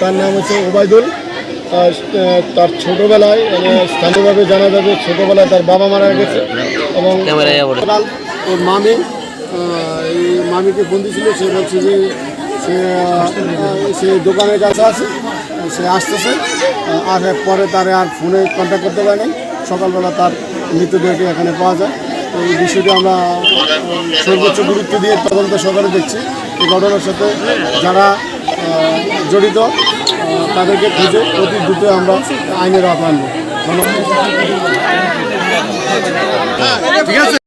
তার নাম হচ্ছে ওবায়দুল। তার ছোটবেলায় মানে স্থানীয়ভাবে জানা যাবে ছোটবেলায় তার বাবা মারা গেছে এবং ওর মামি এই মামিকে ফোন ছিল সে বলছে যে সে সে দোকানের কাছে আছে, সে আসতেছে আর পরে তার আর ফোনে কন্ট্যাক্ট করতে পারেনি। সকালবেলা তার মৃতদেহকে এখানে পাওয়া যায়। তো এই বিষয়টি আমরা সর্বোচ্চ গুরুত্ব দিয়ে তদন্ত সহকারে দেখছি। এই ঘটনার সাথে যারা জড়িত তাদেরকে খুঁজে অতি দ্রুত আমরা আইনের ধন্যবাদ। ঠিক আছে।